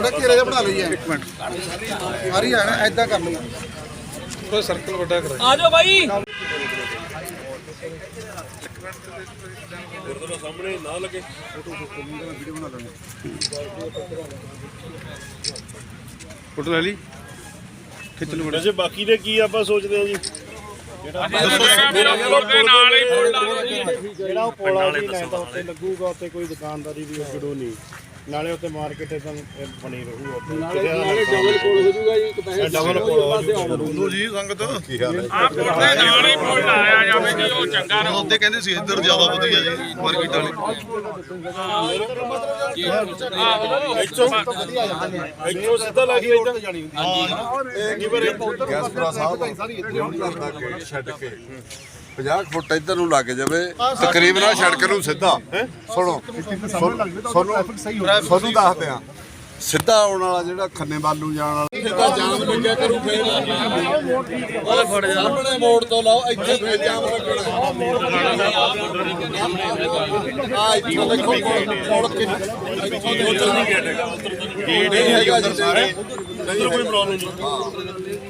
ਥੋੜਾ ਘੇਰੇ ਜਿਹਾ ਬਣਾ ਲਈਏ। ਇੱਕ ਮਿੰਟ। ਸਾਰੀ ਆ ਨਾ ਐਦਾਂ ਕਰ ਲਈਏ। ਕੋਈ ਸਰਕਲ ਵੱਡਾ ਕਰਾ ਆ ਜਾਓ ਬਾਈ। ਫੋਟੋ ਲੈ ਲਈ। ਖਿੱਚ ਲਓ ਵੈਸੇ ਬਾਕੀ ਦੇ ਕੀ ਆਪਾਂ ਸੋਚਦੇ ਆ ਜੀ? ਜੀ ਜਿਹੜਾ ਉਹ ਪੋਲਾ ਦੀ ਲੈਂਦਾ ਉੱਤੇ ਲੱਗੂਗਾ ਉੱਤੇ ਕੋਈ ਦੁਕਾਨਦਾਰੀ ਦੀ ਉਗੜੋ ਨਹੀਂ। ਨਾਲੇ ਉੱਤੇ ਮਾਰਕੀਟ ਇਦਾਂ ਬਣੀ ਰਹੂ ਉੱਥੇ। ਨਾਲੇ ਡਬਲ ਕੋਲ ਹੋ ਜੂਗਾ ਜੀ ਡਬਲ ਕੋਲ ਬੋਲੋ ਜੀ ਸੰਗਤ। ਕੀ ਹਾਲ ਹੈ? ਆ ਫੋਨ ਦੇ ਨਾਲ ਹੀ ਫੋਨ ਲਾਇਆ ਜਾਵੇ ਜੀ ਉਹ ਚੰਗਾ ਰਹੂ। ਉਹਦੇ ਕਹਿੰਦੇ ਸੀ ਇੱਧਰ ਜ਼ਿਆਦਾ ਵਧੀਆ ਜੀ ਮਾਰਕੀਟ ਵਾਲੇ। ਇੱਥੋਂ ਸਿੱਧਾ ਲੱਗ ਇੱਧਰ ਜਾਣੀ ਗੈਸਪਰਾ ਸਾਹਿਬ ਸਾਰੀ ਇੱਥੇ ਛੱਡ ਕੇ। 50 ਫੁੱਟ ਇੱਧਰ ਨੂੰ ਲੱਗ ਜਾਵੇ ਤਕਰੀਬਨ ਆ ਸੜਕ ਨੂੰ ਸਿੱਧਾ। ਸੁਣੋ। ਤੁਹਾਨੂੰ ਦੱਸਦੇ ਆ ਸਿੱਧਾ ਆਉਣ ਵਾਲਾ ਜਿਹੜਾ ਖੰਨੇ ਵੱਲ ਨੂੰ ਜਾਣ ਵਾਲਾ। ਸਿੱਧਾ ਜਾਮ ਲੱਗਿਆ ਕਰੂ ਫੇਰ ਉਹ ਫੜ ਜਾ। ਸਾਹਮਣੇ ਮੋੜ ਤੋਂ ਲਾਓ ਇੱਥੇ ਫੇਰ ਜਾਮ ਲੱਗਣਾ। ਆ ਇੱਥੇ ਦੇਖੋ ਮੋੜ ਕੇ ਇੱਥੋਂ ਦੇ ਉੱਧਰ ਨਹੀਂ ਗੇਟ ਨਹੀਂ ਹੈਗਾ ਜੀ ਨਹੀਂ। ਕੋਈ ਪ੍ਰੋਬਲਮ ਨਹੀਂ।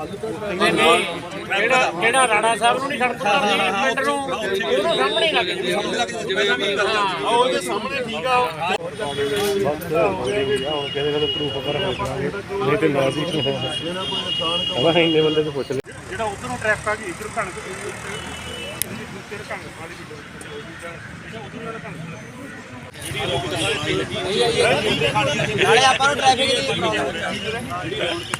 ਜਿਹੜਾ ਜਿਹੜਾ ਰਾਣਾ ਸਾਹਿਬ ਨੂੰ ਨਹੀਂ ਖੜਕਦਾ ਪਿੰਡ ਨੂੰ ਉਹਨੂੰ ਸਾਹਮਣੇ ਹੀ ਲੱਗ ਜੂ ਉਹਦੇ ਸਾਹਮਣੇ ਠੀਕ ਆ ਜਿਹੜਾ ਉਧਰੋਂ ਟ੍ਰੈਫਿਕ ਆ ਗਈ ਇੱਧਰ ਕਣਕ ਤੇਰੇ ਕਣਕ ਵਾਲੀ ਨਾਲੇ ਆਪਾਂ ਨੂੰ ਟ੍ਰੈਫਿਕ ਦੀ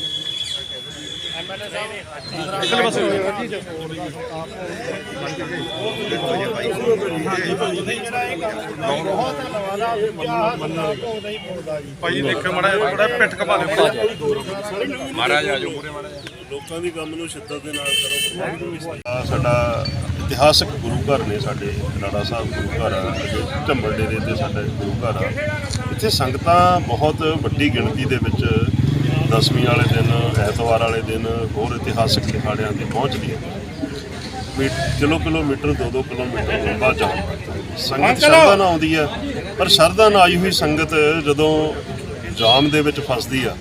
ਭਾਈ ਦੇਖੋ ਮੜਾ ਬੜਾ ਪਿੱਠ ਕਪਾ ਦੇ ਲੋਕਾਂ ਦੀ ਕੰਮ ਨੂੰ ਸ਼ਿੱਦਤ ਦੇ ਨਾਲ ਕਰੋ। ਸਾਡਾ ਇਤਿਹਾਸਕ ਗੁਰੂ ਘਰ ਨੇ ਸਾਡੇ ਨਾੜਾ ਸਾਹਿਬ ਗੁਰੂ ਘਰ ਆ ਝੰਬਲ ਡੇਰੇ ਤੇ ਸਾਡੇ ਗੁਰੂ ਘਰ ਆ। ਇੱਥੇ ਸੰਗਤਾਂ ਬਹੁਤ ਵੱਡੀ ਗਿਣਤੀ ਦੇ ਵਿੱਚ ਦਸਵੀਂ ਵਾਲੇ ਦਿਨ ਐਤਵਾਰ ਵਾਲੇ ਦਿਨ ਹੋਰ ਇਤਿਹਾਸਕ ਦਿਹਾੜਿਆਂ ਤੇ ਪਹੁੰਚਦੀਆਂ ਨੇ ਵੀ ਕਿਲੋ ਕਿਲੋਮੀਟਰ 2-2 ਕਿਲੋਮੀਟਰ ਲੰਬਾ ਜਾਮ ਸੰਗਤ ਸ਼ਰਧਾ ਨਾਲ ਆਉਂਦੀ ਆ ਪਰ ਸ਼ਰਧਾ ਨਾਲ ਆਈ ਹੋਈ ਸੰਗਤ ਜਦੋਂ ਜਾਮ ਦੇ ਵਿੱਚ ਫਸਦੀ ਆ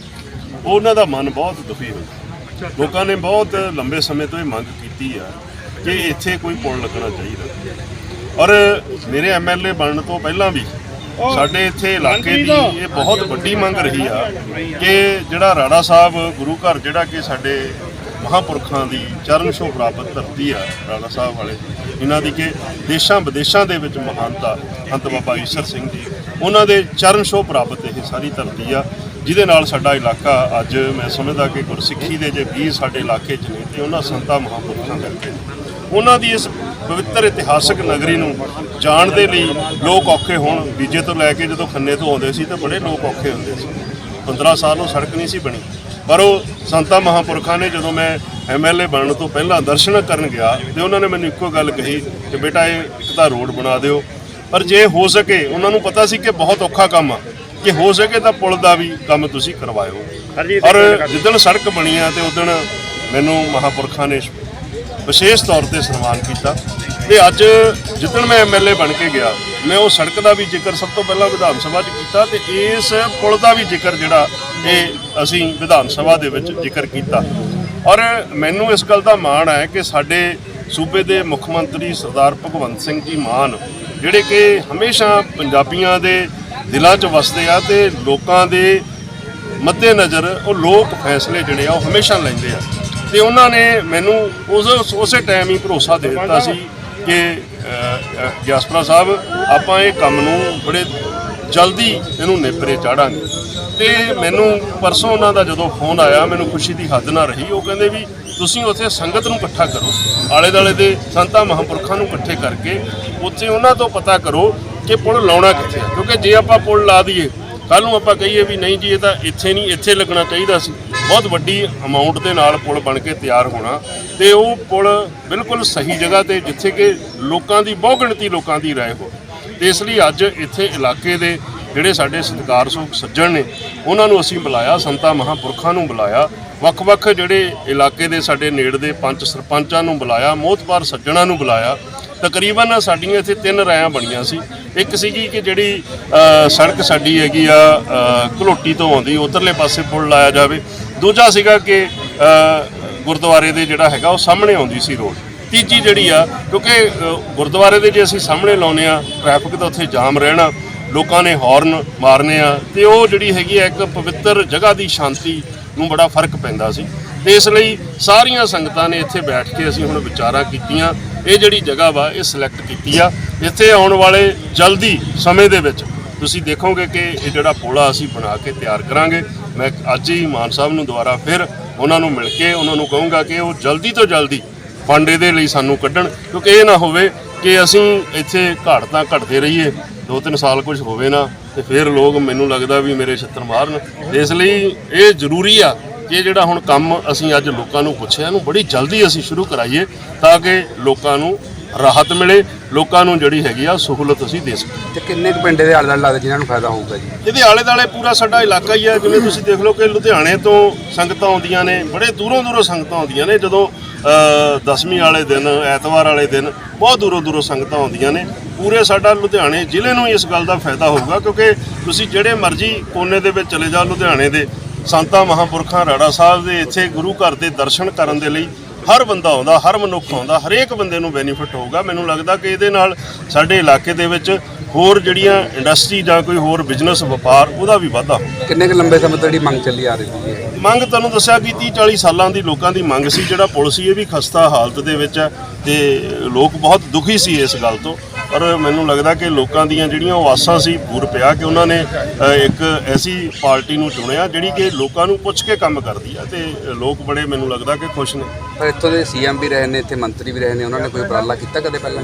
ਉਹਨਾਂ ਦਾ ਮਨ ਬਹੁਤ ਦੁਖੀ ਹੁੰਦਾ ਲੋਕਾਂ ਨੇ ਬਹੁਤ ਲੰਬੇ ਸਮੇਂ ਤੋਂ ਇਹ ਮੰਗ ਕੀਤੀ ਆ ਕਿ ਇੱਥੇ ਕੋਈ ਪੁਲ ਲੱਗਣਾ ਚਾਹੀਦਾ। ਔਰ ਮੇਰੇ ਐਮਐਲਏ ਬਣਨ ਤੋਂ ਪਹਿਲਾਂ ਵੀ ਸਾਡੇ ਇੱਥੇ ਇਲਾਕੇ ਦੀ ਇਹ ਬਹੁਤ ਵੱਡੀ ਮੰਗ ਰਹੀ ਆ ਕਿ ਜਿਹੜਾ ਰਾੜਾ ਸਾਹਿਬ ਗੁਰੂ ਘਰ ਜਿਹੜਾ ਕਿ ਸਾਡੇ ਮਹਾਪੁਰਖਾਂ ਦੀ ਚਰਨ ਛੋਹ ਪ੍ਰਾਪਤ ਧਰਤੀ ਆ ਰਾਣਾ ਸਾਹਿਬ ਵਾਲੇ ਇਹਨਾਂ ਦੀ ਕਿ ਦੇਸ਼ਾਂ ਵਿਦੇਸ਼ਾਂ ਦੇ ਵਿੱਚ ਮਹਾਨਤਾ ਅੰਤ ਬਾਬਾ ਈਸ਼ਰ ਸਿੰਘ ਜੀ ਉਹਨਾਂ ਦੇ ਚਰਨ ਛੋਹ ਪ੍ਰਾਪਤ ਇਹ ਸਾਰੀ ਧਰਤੀ ਆ ਜਿਹਦੇ ਨਾਲ ਸਾਡਾ ਇਲਾਕਾ ਅੱਜ ਮੈਂ ਸਮਝਦਾ ਕਿ ਗੁਰਸਿੱਖੀ ਦੇ ਜੇ ਵੀਰ ਸਾਡੇ ਇਲਾਕੇ 'ਚ ਨੇ ਤੇ ਉਹਨਾਂ ਸੰਤਾਂ ਮਹਾਪੁਰਖਾਂ ਕਰਕੇ। ਉਹਨਾਂ ਦੀ ਇਸ ਪਵਿੱਤਰ ਇਤਿਹਾਸਕ ਨਗਰੀ ਨੂੰ ਜਾਣ ਦੇ ਲਈ ਲੋਕ ਔਖੇ ਹੋਣ। ਬੀਜੇ ਤੋਂ ਲੈ ਕੇ ਜਦੋਂ ਖੰਨੇ ਤੋਂ ਆਉਂਦੇ ਸੀ ਤਾਂ ਬੜੇ ਲੋਕ ਔਖੇ ਹੁੰਦੇ ਸੀ। 15 ਸਾਲ ਉਹ ਸੜਕ ਨਹੀਂ ਸੀ ਬਣੀ। ਪਰ ਉਹ ਸੰਤਾਂ ਮਹਾਪੁਰਖਾਂ ਨੇ ਜਦੋਂ ਮੈਂ ਐਮਐਲਏ ਬਣਨ ਤੋਂ ਪਹਿਲਾਂ ਦਰਸ਼ਨ ਕਰਨ ਗਿਆ ਤੇ ਉਹਨਾਂ ਨੇ ਮੈਨੂੰ ਇੱਕੋ ਗੱਲ ਕਹੀ ਕਿ ਬੇਟਾ ਇਹ ਇੱਕ ਤਾਂ ਰੋਡ ਬਣਾ ਦਿਓ। ਪਰ ਜੇ ਹੋ ਸਕੇ ਉਹਨਾਂ ਨੂੰ ਪਤਾ ਸੀ ਕਿ ਬਹੁਤ ਔਖਾ ਕੰਮ ਆ। ਕਿ ਹੋ ਸਕੇ ਤਾਂ ਪੁਲ ਦਾ ਵੀ ਕੰਮ ਤੁਸੀਂ ਕਰਵਾਇਓ। ਔਰ ਜਿੱਦਣ ਸੜਕ ਬਣੀ ਆ ਤੇ ਉਦਣ ਮੈਨੂੰ ਮਹਾਪੁਰਖਾਂ ਨੇ ਵਿਸ਼ੇਸ਼ ਤੌਰ ਤੇ ਸਨਮਾਨ ਕੀਤਾ ਤੇ ਅੱਜ ਜਿੱਦਣ ਮੈਂ ਐਮਐਲਏ ਬਣ ਕੇ ਗਿਆ, ਮੈਂ ਉਹ ਸੜਕ ਦਾ ਵੀ ਜ਼ਿਕਰ ਸਭ ਤੋਂ ਪਹਿਲਾਂ ਵਿਧਾਨ ਸਭਾ 'ਚ ਕੀਤਾ ਤੇ ਇਸ ਪੁਲ ਦਾ ਵੀ ਜ਼ਿਕਰ ਜਿਹੜਾ ਇਹ ਅਸੀਂ ਵਿਧਾਨ ਸਭਾ ਦੇ ਵਿੱਚ ਜ਼ਿਕਰ ਕੀਤਾ। ਔਰ ਮੈਨੂੰ ਇਸ ਗੱਲ ਦਾ ਮਾਣ ਹੈ ਕਿ ਸਾਡੇ ਸੂਬੇ ਦੇ ਮੁੱਖ ਮੰਤਰੀ ਸਰਦਾਰ ਭਗਵੰਤ ਸਿੰਘ ਜੀ ਮਾਨ, ਜਿਹੜੇ ਕਿ ਹਮੇਸ਼ਾ ਪੰਜਾਬੀਆਂ ਦੇ ਦਿਲਾਂ 'ਚ ਵਸਦੇ ਆ ਤੇ ਲੋਕਾਂ ਦੇ ਮੱਦੇ ਨਜ਼ਰ ਉਹ ਲੋਕ ਫੈਸਲੇ ਜਿਹੜੇ ਆ ਉਹ ਹਮੇਸ਼ਾ ਲੈਂਦੇ ਆ। ਤੇ ਉਹਨਾਂ ਨੇ ਮੈਨੂੰ ਉਸ ਉਸੇ ਟਾਈਮ ਹੀ ਭਰੋਸਾ ਦੇ ਦਿੱਤਾ ਸੀ ਕਿ ਅ, ਸਾਹਿਬ ਆਪਾਂ ਇਹ ਕੰਮ ਨੂੰ ਬੜੇ ਜਲਦੀ ਇਹਨੂੰ ਨੇਪਰੇ ਚਾੜਾਂਗੇ। ਤੇ ਮੈਨੂੰ ਪਰਸੋਂ ਉਹਨਾਂ ਦਾ ਜਦੋਂ ਫੋਨ ਆਇਆ ਮੈਨੂੰ ਖੁਸ਼ੀ ਦੀ ਹੱਦ ਨਾ ਰਹੀ। ਉਹ ਕਹਿੰਦੇ ਵੀ ਤੁਸੀਂ ਉੱਥੇ ਸੰਗਤ ਨੂੰ ਇਕੱਠਾ ਕਰੋ। ਆਲੇ ਦਾਲੇ ਦੇ ਸੰਤਾਂ ਮਹਾਂਪੁਰਖਾਂ ਨੂੰ ਇਕੱਠੇ ਕਰਕੇ ਉੱਥੇ ਉਹਨਾਂ ਤੋਂ ਪਤਾ ਕਰੋ ਕਿ ਪੁਲ ਲਾਉਣਾ ਕਿੱਥੇ ਹੈ ਕਿਉਂਕਿ ਜੇ ਆਪਾਂ ਪੁਲ ਲਾ ਦਈਏ ਕੱਲ ਨੂੰ ਆਪਾਂ ਕਹੀਏ ਵੀ ਨਹੀਂ ਜੀ, ਇਹ ਤਾਂ ਇੱਥੇ ਨਹੀਂ, ਇੱਥੇ ਲੱਗਣਾ ਚਾਹੀਦਾ ਸੀ। ਬਹੁਤ ਵੱਡੀ ਅਮਾਉਂਟ ਦੇ ਨਾਲ ਪੁਲ ਬਣ ਕੇ ਤਿਆਰ ਹੋਣਾ ਤੇ ਉਹ ਪੁਲ ਬਿਲਕੁਲ ਸਹੀ ਜਗ੍ਹਾ ਤੇ, ਜਿੱਥੇ ਕਿ ਲੋਕਾਂ ਦੀ, ਬਹੁਗਿਣਤੀ ਲੋਕਾਂ ਦੀ ਰਾਏ ਹੋ ਤੇ ਇਸ ਲਈ ਅੱਜ ਇੱਥੇ ਇਲਾਕੇ ਦੇ ਜਿਹੜੇ ਸਾਡੇ ਸਤਿਕਾਰਯੋਗ ਸੱਜਣ ਨੇ, ਉਹਨਾਂ ਨੂੰ ਅਸੀਂ ਬੁਲਾਇਆ, ਸੰਤਾਂ ਮਹਾਂਪੁਰਖਾਂ ਨੂੰ ਬੁਲਾਇਆ, ਵੱਖ-ਵੱਖ ਜਿਹੜੇ ਇਲਾਕੇ ਦੇ ਸਾਡੇ ਨੇੜ ਦੇ ਪੰਚ ਸਰਪੰਚਾਂ ਨੂੰ ਬੁਲਾਇਆ, ਮੋਹਤਬਾਰ ਸੱਜਣਾਂ ਨੂੰ ਬੁਲਾਇਆ ਤਕਰੀਬਨ ਸਾਡੀਆਂ ਇੱਥੇ ਤਿੰਨ ਰਾਇਆਂ ਬਣੀਆਂ ਸੀ। ਇੱਕ ਸੀਗੀ ਕਿ ਜਿਹੜੀ ਸੜਕ ਸਾਡੀ ਹੈਗੀ ਆ ਘਲੋਟੀ ਤੋਂ ਆਉਂਦੀ, ਉਧਰਲੇ ਪਾਸੇ ਪੁਲ ਲਾਇਆ ਜਾਵੇ। ਦੂਜਾ ਸੀਗਾ ਕਿ ਗੁਰਦੁਆਰੇ ਦੇ ਜਿਹੜਾ ਹੈਗਾ, ਉਹ ਸਾਹਮਣੇ ਆਉਂਦੀ ਸੀ ਰੋਡ। ਤੀਜੀ ਜਿਹੜੀ ਆ, ਕਿਉਂਕਿ ਗੁਰਦੁਆਰੇ ਦੇ ਜੇ ਅਸੀਂ ਸਾਹਮਣੇ ਲਾਉਨੇ ਆ, ਟ੍ਰੈਫਿਕ ਦਾ ਉੱਥੇ ਜਾਮ ਰਹਿਣਾ, ਲੋਕਾਂ ਨੇ ਹਾਰਨ ਮਾਰਨੇ ਆ, ਤੇ ਉਹ ਜਿਹੜੀ ਹੈਗੀ ਆ, ਇੱਕ ਪਵਿੱਤਰ ਜਗ੍ਹਾ ਦੀ ਸ਼ਾਂਤੀ ਨੂੰ ਬੜਾ ਫ਼ਰਕ ਪੈਂਦਾ ਸੀ। ਤੇ ਇਸ ਲਈ ਸਾਰੀਆਂ ਸੰਗਤਾਂ ਨੇ ਇੱਥੇ ਬੈਠ ਕੇ ਅਸੀਂ ਹੁਣ ਵਿਚਾਰਾਂ ਕੀਤੀਆਂ। ਇਹ ਜਿਹੜੀ ਜਗ੍ਹਾ ਵਾ, ਇਹ ਸਿਲੈਕਟ ਕੀਤੀ ਆ। ਇੱਥੇ ਆਉਣ ਵਾਲੇ ਜਲਦੀ ਸਮੇਂ ਦੇ ਵਿੱਚ ਤੁਸੀਂ ਦੇਖੋਗੇ ਕਿ ਇਹ ਜਿਹੜਾ ਪੋਲਾ ਅਸੀਂ ਬਣਾ ਕੇ ਤਿਆਰ ਕਰਾਂਗੇ। ਮੈਂ ਅੱਜ ਹੀ ਮਾਨ ਸਾਹਿਬ ਨੂੰ ਦੁਬਾਰਾ ਫਿਰ ਉਹਨਾਂ ਨੂੰ ਮਿਲ ਕੇ ਉਹਨਾਂ ਨੂੰ ਕਹੂੰਗਾ ਕਿ ਉਹ ਜਲਦੀ ਤੋਂ ਜਲਦੀ ਫੰਡ ਇਹਦੇ ਲਈ ਸਾਨੂੰ ਕੱਢਣ, ਕਿਉਂਕਿ ਇਹ ਨਾ ਹੋਵੇ ਕਿ ਅਸੀਂ ਇੱਥੇ ਘਾੜਤਾਂ ਘਟਦੇ ਰਹੀਏ ਦੋ ਤਿੰਨ ਸਾਲ ਕੁਝ ਹੋਵੇ ਨਾ, ਤੇ ਫਿਰ ਲੋਕ ਮੈਨੂੰ ਲੱਗਦਾ ਵੀ ਮੇਰੇ ਛਿੱਤਰ ਮਾਰਨ। ਇਸ ਲਈ ਇਹ ਜ਼ਰੂਰੀ ਆ ਇਹ ਜਿਹੜਾ ਹੁਣ ਕੰਮ ਅਸੀਂ ਅੱਜ ਲੋਕਾਂ ਨੂੰ ਪੁੱਛਿਆ ਇਹਨੂੰ ਬੜੀ ਜਲਦੀ ਅਸੀਂ ਸ਼ੁਰੂ ਕਰਾਈਏ ਤਾਂ ਕਿ ਲੋਕਾਂ ਨੂੰ ਰਾਹਤ ਮਿਲੇ ਲੋਕਾਂ ਨੂੰ ਜਿਹੜੀ ਹੈਗੀ ਆ ਸਹੂਲਤ ਅਸੀਂ ਦੇ ਸਕੀਏ। ਤੇ ਕਿੰਨੇ ਕੁ ਪਿੰਡ ਦੇ ਆਲੇ ਦੁਆਲੇ ਲੱਗਦਾ ਜਿਨ੍ਹਾਂ ਨੂੰ ਫਾਇਦਾ ਹੋਊਗਾ ਜੀ? ਇਹਦੇ ਆਲੇ ਦਾਲੇ ਪੂਰਾ ਸਾਡਾ ਇਲਾਕਾ ਹੀ ਹੈ ਜਿਵੇਂ ਤੁਸੀਂ ਦੇਖ ਲਓ ਕਿ ਲੁਧਿਆਣੇ ਤੋਂ ਸੰਗਤਾਂ ਆਉਂਦੀਆਂ ਨੇ ਬੜੇ ਦੂਰੋਂ ਦੂਰੋਂ ਸੰਗਤਾਂ ਆਉਂਦੀਆਂ ਨੇ ਜਦੋਂ ਦਸਵੀਂ ਵਾਲੇ ਦਿਨ ਐਤਵਾਰ ਵਾਲੇ ਦਿਨ ਬਹੁਤ ਦੂਰੋਂ ਦੂਰੋਂ ਸੰਗਤਾਂ ਆਉਂਦੀਆਂ ਨੇ। ਪੂਰੇ ਸਾਡਾ ਲੁਧਿਆਣੇ ਜ਼ਿਲ੍ਹੇ ਨੂੰ ਇਸ ਗੱਲ ਦਾ ਫਾਇਦਾ ਹੋਊਗਾ ਕਿਉਂਕਿ ਤੁਸੀਂ ਜਿਹੜੇ ਮਰਜ਼ੀ ਕੋਨੇ ਦੇ ਵਿੱਚ ਚਲੇ ਜਾਓ ਲੁਧਿਆਣੇ ਦੇ ਸੰਤਾਂ ਮਹਾਂਪੁਰਖਾਂ ਰਾੜਾ ਸਾਹਿਬ ਦੇ ਇੱਥੇ ਗੁਰੂ ਘਰ ਦੇ ਦਰਸ਼ਨ ਕਰਨ ਦੇ ਲਈ ਹਰ ਬੰਦਾ ਆਉਂਦਾ ਹਰ ਮਨੁੱਖ ਆਉਂਦਾ ਹਰੇਕ ਬੰਦੇ ਨੂੰ ਬੈਨੀਫਿਟ ਹੋਊਗਾ। ਮੈਨੂੰ ਲੱਗਦਾ ਕਿ ਇਹਦੇ ਨਾਲ ਸਾਡੇ ਇਲਾਕੇ ਦੇ ਵਿੱਚ ਹੋਰ ਜਿਹੜੀਆਂ ਇੰਡਸਟਰੀ ਜਾਂ ਕੋਈ ਹੋਰ ਬਿਜ਼ਨਸ ਵਪਾਰ ਉਹਦਾ ਵੀ ਵਾਧਾ ਕਿੰਨੇ ਕੁ ਲੰਬੇ ਸਮੇਂ ਤੋਂ ਜਿਹੜੀ ਮੰਗ ਚੱਲੀ ਆ ਰਹੀ ਹੈ? ਮੰਗ ਤੁਹਾਨੂੰ ਦੱਸਿਆ ਕਿ 30 40 ਸਾਲਾਂ ਦੀ ਲੋਕਾਂ ਦੀ ਮੰਗ ਸੀ ਜਿਹੜਾ ਪੁਲ ਸੀ ਇਹ ਵੀ ਖਸਤਾ ਹਾਲਤ ਦੇ ਵਿੱਚ ਹੈ ਤੇ ਲੋਕ ਬਹੁਤ ਦੁਖੀ ਸੀ ਇਸ ਗੱਲ ਤੋਂ। ਪਰ ਮੈਨੂੰ ਲੱਗਦਾ ਕਿ ਲੋਕਾਂ ਦੀਆਂ ਜਿਹੜੀਆਂ ਉਹ ਆਸਾਂ ਸੀ ਪੂਰ ਪਿਆ ਕਿ ਉਹਨਾਂ ਨੇ ਇੱਕ ਐਸੀ ਪਾਰਟੀ ਨੂੰ ਚੁਣਿਆ ਜਿਹੜੀ ਕਿ ਲੋਕਾਂ ਨੂੰ ਪੁੱਛ ਕੇ ਕੰਮ ਕਰਦੀ ਆ ਤੇ ਲੋਕ ਬੜੇ ਮੈਨੂੰ ਲੱਗਦਾ ਕਿ ਖੁਸ਼ ਨੇ। ਪਰ ਇੱਥੋਂ ਦੇ ਸੀਐਮ ਵੀ ਰਹੇ ਨੇ ਇੱਥੇ ਮੰਤਰੀ ਵੀ ਰਹੇ ਨੇ ਉਹਨਾਂ ਨੇ ਕੋਈ ਉਪਰਾਲਾ ਕੀਤਾ ਕਦੇ ਪਹਿਲਾਂ?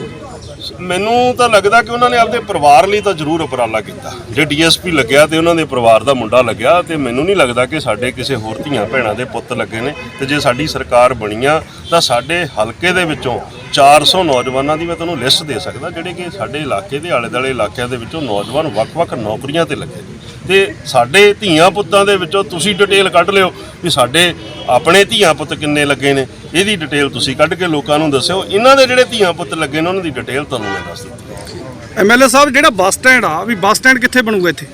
ਮੈਨੂੰ ਤਾਂ ਲੱਗਦਾ ਕਿ ਉਹਨਾਂ ਨੇ ਆਪਦੇ ਪਰਿਵਾਰ ਲਈ ਤਾਂ ਜ਼ਰੂਰ ਉਪਰਾਲਾ ਕੀਤਾ। ਜੇ ਡੀਐਸਪੀ ਲੱਗਿਆ ਤੇ ਉਹਨਾਂ ਦੇ ਪਰਿਵਾਰ ਦਾ ਮੁੰਡਾ ਲੱਗਿਆ ਤੇ ਮੈਨੂੰ ਨਹੀਂ ਲੱਗਦਾ ਕਿ ਸਾਡੇ ਕਿਸੇ ਹੋਰ ਧੀਆਂ ਭੈਣਾਂ ਦੇ ਪੁੱਤ ਲੱਗੇ ਨੇ ਤੇ ਜੇ ਸਾਡੀ ਸਰਕਾਰ ਬਣੀਆਂ ਤਾਂ ਸਾਡੇ ਹਲਕੇ ਦੇ ਵਿੱਚੋਂ 400 ਨੌਜਵਾਨਾਂ ਦੀ ਮੈਂ ਤੁਹਾਨੂੰ ਲਿਸਟ ਦੇ ਸਕਦਾ, ਜਿਹੜੇ ਕਿ ਸਾਡੇ ਇਲਾਕੇ ਦੇ ਆਲੇ ਦੁਆਲੇ ਇਲਾਕਿਆਂ ਦੇ ਵਿੱਚੋਂ ਨੌਜਵਾਨ ਵੱਖ-ਵੱਖ ਨੌਕਰੀਆਂ ਤੇ ਲੱਗੇ ਨੇ। ਤੇ ਸਾਡੇ ਧੀਆਂ ਪੁੱਤਾਂ ਦੇ ਵਿੱਚੋਂ ਤੁਸੀਂ ਡਿਟੇਲ ਕੱਢ ਲਿਓ ਵੀ ਸਾਡੇ ਆਪਣੇ ਧੀਆਂ ਪੁੱਤ ਕਿੰਨੇ ਲੱਗੇ ਨੇ। ਇਹਦੀ ਡਿਟੇਲ ਤੁਸੀਂ ਕੱਢ ਕੇ ਲੋਕਾਂ ਨੂੰ ਦੱਸਿਓ। ਇਹਨਾਂ ਦੇ ਜਿਹੜੇ ਧੀਆਂ ਪੁੱਤ ਲੱਗੇ ਨੇ, ਉਹਨਾਂ ਦੀ ਡਿਟੇਲ ਤੁਹਾਨੂੰ ਮੈਂ ਦੱਸ ਦਿੱਤੀ ਐਮਐਲਏ ਸਾਹਿਬ, ਜਿਹੜਾ ਬੱਸ ਸਟੈਂਡ ਆ, ਵੀ ਬੱਸ ਸਟੈਂਡ ਕਿੱਥੇ ਬਣੂਗਾ ਇੱਥੇ?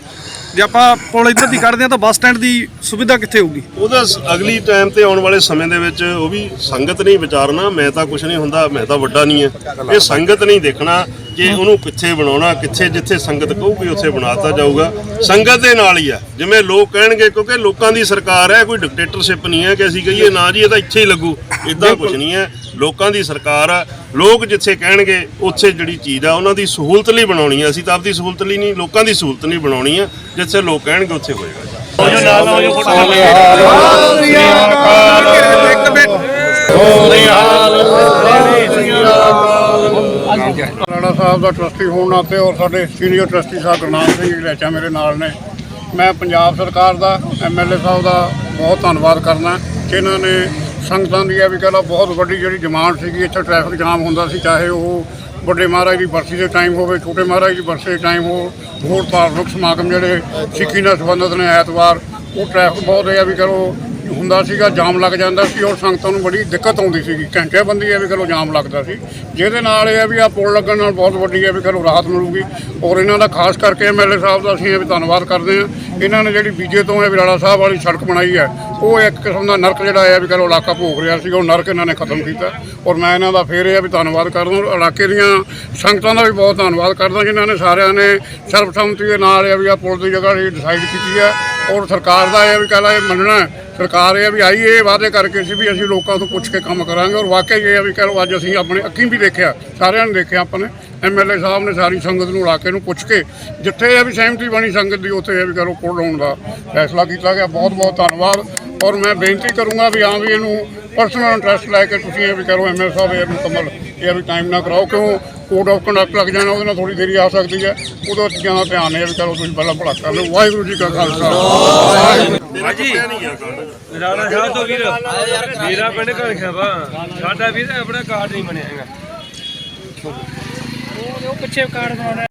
ਜੇ ਆਪਾਂ ਪੁਲ ਇੱਧਰ ਦੀ ਕੱਢਦੇ ਆ ਤਾਂ ਬੱਸ ਸਟੈਂਡ ਦੀ ਸੁਵਿਧਾ ਕਿੱਥੇ ਹੋਊਗੀ? ਉਹਦਾ ਅਗਲੀ ਟਾਈਮ ਤੇ ਆਉਣ ਵਾਲੇ ਸਮੇਂ ਦੇ ਵਿੱਚ ਉਹ ਵੀ ਸੰਗਤ ਨਹੀਂ ਵਿਚਾਰਨਾ ਮੈਂ ਤਾਂ ਕੁਝ ਨਹੀਂ ਹੁੰਦਾ ਮੈਂ ਤਾਂ ਵੱਡਾ ਨਹੀਂ ਹੈ। ਇਹ ਸੰਗਤ ਨਹੀਂ ਦੇਖਣਾ ਕਿ ਉਹਨੂੰ ਕਿੱਥੇ ਬਣਾਉਣਾ ਕਿੱਥੇ ਜਿੱਥੇ ਸੰਗਤ ਕਹੂਗੀ ਉੱਥੇ ਬਣਾਤਾ ਜਾਊਗਾ। ਸੰਗਤ ਦੇ ਨਾਲ ਹੀ ਆ। ਜਿਵੇਂ ਲੋਕ ਕਹਿਣਗੇ ਕਿਉਂਕਿ ਲੋਕਾਂ ਦੀ ਸਰਕਾਰ ਹੈ ਕੋਈ ਡਿਕਟੇਟਰਸ਼ਿਪ ਨਹੀਂ ਹੈ ਕਿ ਅਸੀਂ ਕਹੀਏ ਨਾ ਜੀ ਇਹ ਤਾਂ ਇੱਥੇ ਹੀ ਲੱਗੂ। ਇਦਾਂ ਕੁਝ ਨਹੀਂ ਹੈ। ਲੋਕਾਂ ਦੀ ਸਰਕਾਰ ਆ ਲੋਕ ਜਿੱਥੇ ਕਹਿਣਗੇ ਉੱਥੇ ਜਿਹੜੀ ਚੀਜ਼ ਆ ਉਹਨਾਂ ਦੀ ਸਹੂਲਤ ਲਈ ਬਣਾਉਣੀ ਹੈ ਅਸੀਂ ਤਾਂ ਆਪਦੀ ਸਹੂਲਤ ਲਈ ਨਹੀਂ ਲੋਕਾਂ ਦੀ ਸਹੂਲਤ ਲਈ ਬਣਾਉਣੀ ਹੈ ਜਿੱਥੇ ਲੋਕ ਕਹਿਣਗੇ ਉੱਥੇ ਹੋਏਗਾ ਰਾਣਾ ਸਾਹਿਬ ਦਾ ਟਰਸਟੀ ਹੋਣ ਨਾਤੇ ਔਰ ਸਾਡੇ ਸੀਨੀਅਰ ਟਰਸਟੀ ਸਾਹਿਬ ਗੁਰਨਾਮ ਸਿੰਘ ਜੀ ਲੈਚਾ ਮੇਰੇ ਨਾਲ ਨੇ ਮੈਂ ਪੰਜਾਬ ਸਰਕਾਰ ਦਾ ਐਮਐਲਏ ਸਾਹਿਬ ਦਾ ਬਹੁਤ ਧੰਨਵਾਦ ਕਰਨਾ ਜਿਨ੍ਹਾਂ ਨੇ ਸੰਗਤਾਂ ਦੀ ਇਹ ਵੀ ਕਹਿੰਦਾ ਬਹੁਤ ਵੱਡੀ ਜਿਹੜੀ ਡਿਮਾਂਡ ਸੀਗੀ, ਇੱਥੇ ਟ੍ਰੈਫਿਕ ਜਾਮ ਹੁੰਦਾ ਸੀ, ਚਾਹੇ ਉਹ ਵੱਡੇ ਮਹਾਰਾਜ ਦੀ ਬਰਸੀ ਦੇ ਟਾਈਮ ਹੋਵੇ, ਛੋਟੇ ਮਹਾਰਾਜ ਦੀ ਬਰਸੀ ਦੇ ਟਾਈਮ ਹੋ ਹੋਰ ਧਾਰਮਿਕ ਸਮਾਗਮ ਜਿਹੜੇ ਸਿੱਖੀ ਨਾਲ ਸੰਬੰਧਿਤ ਨੇ ਐਤਵਾਰ, ਉਹ ਟ੍ਰੈਫਿਕ ਬਹੁਤ ਇਹ ਆ ਵੀ ਕਰੋ ਹੁੰਦਾ ਸੀਗਾ, ਜਾਮ ਲੱਗ ਜਾਂਦਾ ਸੀ, ਔਰ ਸੰਗਤਾਂ ਨੂੰ ਬੜੀ ਦਿੱਕਤ ਆਉਂਦੀ ਸੀਗੀ। ਘੰਟੇ ਬੰਦੀ ਹੈ ਵੀ ਕਰੋ ਜਾਮ ਲੱਗਦਾ ਸੀ। ਜਿਹਦੇ ਨਾਲ ਇਹ ਹੈ ਵੀ ਆ ਪੁਲ ਲੱਗਣ ਨਾਲ ਬਹੁਤ ਵੱਡੀ ਹੈ ਵੀ ਕਰੋ ਰਾਹਤ ਮਿਲੂਗੀ। ਔਰ ਇਹਨਾਂ ਦਾ ਖਾਸ ਕਰਕੇ ਐਮਐਲਏ ਸਾਹਿਬ ਦਾ ਅਸੀਂ ਇਹ ਵੀ ਧੰਨਵਾਦ ਕਰਦੇ ਹਾਂ। ਇਹਨਾਂ ਨੇ ਜਿਹੜੀ ਬੀਜੇ ਤੋਂ ਇਹ ਵਿਰਾੜਾ ਸਾਹਿਬ ਵਾਲੀ ਸੜਕ ਬਣਾਈ ਹੈ ਉਹ ਇੱਕ ਕਿਸਮ ਦਾ ਨਰਕ ਜਿਹੜਾ ਹੈ ਵੀ ਕਰੋ ਇਲਾਕਾ ਭੋਗ ਰਿਹਾ ਸੀਗਾ, ਉਹ ਨਰਕ ਇਹਨਾਂ ਨੇ ਖਤਮ ਕੀਤਾ। ਔਰ ਮੈਂ ਇਹਨਾਂ ਦਾ ਫੇਰ ਇਹ ਆ ਵੀ ਧੰਨਵਾਦ ਕਰਦਾ ਇਲਾਕੇ ਦੀਆਂ ਸੰਗਤਾਂ ਦਾ ਵੀ ਬਹੁਤ ਧੰਨਵਾਦ ਕਰਦਾ, ਜਿਨ੍ਹਾਂ ਨੇ ਸਾਰਿਆਂ ਨੇ ਸਰਬਸੰਮਤੀ ਦੇ ਨਾਲ ਇਹ ਵੀ ਆ ਪੁਲ ਦੀ ਜਗ੍ਹਾ ਡਿਸਾਈਡ ਕੀਤੀ ਹੈ ਔਰ ਸਰਕਾਰ ਦਾ ਇਹ ਵੀ ਕਹਿੰਦਾ ਇਹ ਮੰਨਣਾ ਸਰਕਾਰ ਇਹ ਵੀ ਆਈ, ਇਹ ਵਾਅਦੇ ਕਰਕੇ ਸੀ ਵੀ ਅਸੀਂ ਲੋਕਾਂ ਤੋਂ ਪੁੱਛ ਕੇ ਕੰਮ ਕਰਾਂਗੇ ਔਰ ਵਾਕਈ ਇਹ ਆ ਵੀ ਕਰੋ ਅੱਜ ਅਸੀਂ ਆਪਣੇ ਅੱਖੀਂ ਵੀ ਦੇਖਿਆ, ਸਾਰਿਆਂ ਨੇ ਦੇਖਿਆ ਆਪਾਂ ਨੇ ਐਮਐਲਏ ਸਾਹਿਬ ਨੇ ਸਾਰੀ ਸੰਗਤ ਨੂੰ ਇਲਾਕੇ ਨੂੰ ਪੁੱਛ ਕੇ, ਜਿੱਥੇ ਇਹ ਵੀ ਸਹਿਮਤੀ ਬਣੀ ਸੰਗਤ ਦੀ, ਉੱਥੇ ਇਹ ਵੀ ਕਰੋ ਕੋਲ ਲਾਉਣ ਦਾ ਫੈਸਲਾ ਕੀਤਾ ਗਿਆ। ਬਹੁਤ ਬਹੁਤ ਧੰਨਵਾਦ। ਔਰ ਮੈਂ ਬੇਨਤੀ ਕਰੂੰਗਾ ਵੀ ਹਾਂ ਵੀ ਇਹਨੂੰ ਪਰਸਨਲ ਇੰਟਰਸਟ ਲੈ ਕੇ ਤੁਸੀਂ ਇਹ ਵੀ ਕਰੋ ਐਮਐਲ ਸਾਹਿਬ ਇਹ ਮੁਕੰਮਲ ਇਹ ਵੀ ਟਾਈਮ ਨਾ ਕਰਾਓ ਕਿਉਂ ਕੋਡ ਆਫ ਕੰਡਕਟ ਲੱਗ ਜਾਣਾ ਉਹਦੇ ਨਾਲ ਥੋੜੀ ਦੇਰੀ ਆ ਸਕਦੀ ਹੈ। ਉਹਦਾ ਚੀਜ਼ਾਂ ਦਾ ਧਿਆਨ ਇਹ ਵੀ ਕਰੋ ਤੁਸੀਂ ਪਹਿਲਾਂ ਭਲਾ ਕਰ ਲਓ। ਵਾਹਿਗੁਰੂ ਜੀ ਕਾ ਖਾਲਸਾ। ਹਾਂਜੀ। ਨਹੀਂ ਆ ਕਾਰਡ ਰਾਣਾ ਸਾਹਿਬ ਤੋਂ ਵੀਰ ਮੇਰਾ ਪਿੰਡ ਘਰ ਖਿਆਵਾ ਸਾਡਾ ਵੀਰ ਆਪਣਾ ਕਾਰਡ ਨਹੀਂ ਬਣਿਆ ਹੈਗਾ। ਉਹ ਪਿੱਛੇ ਕਾਰਡ ਬਣਾਉਣਾ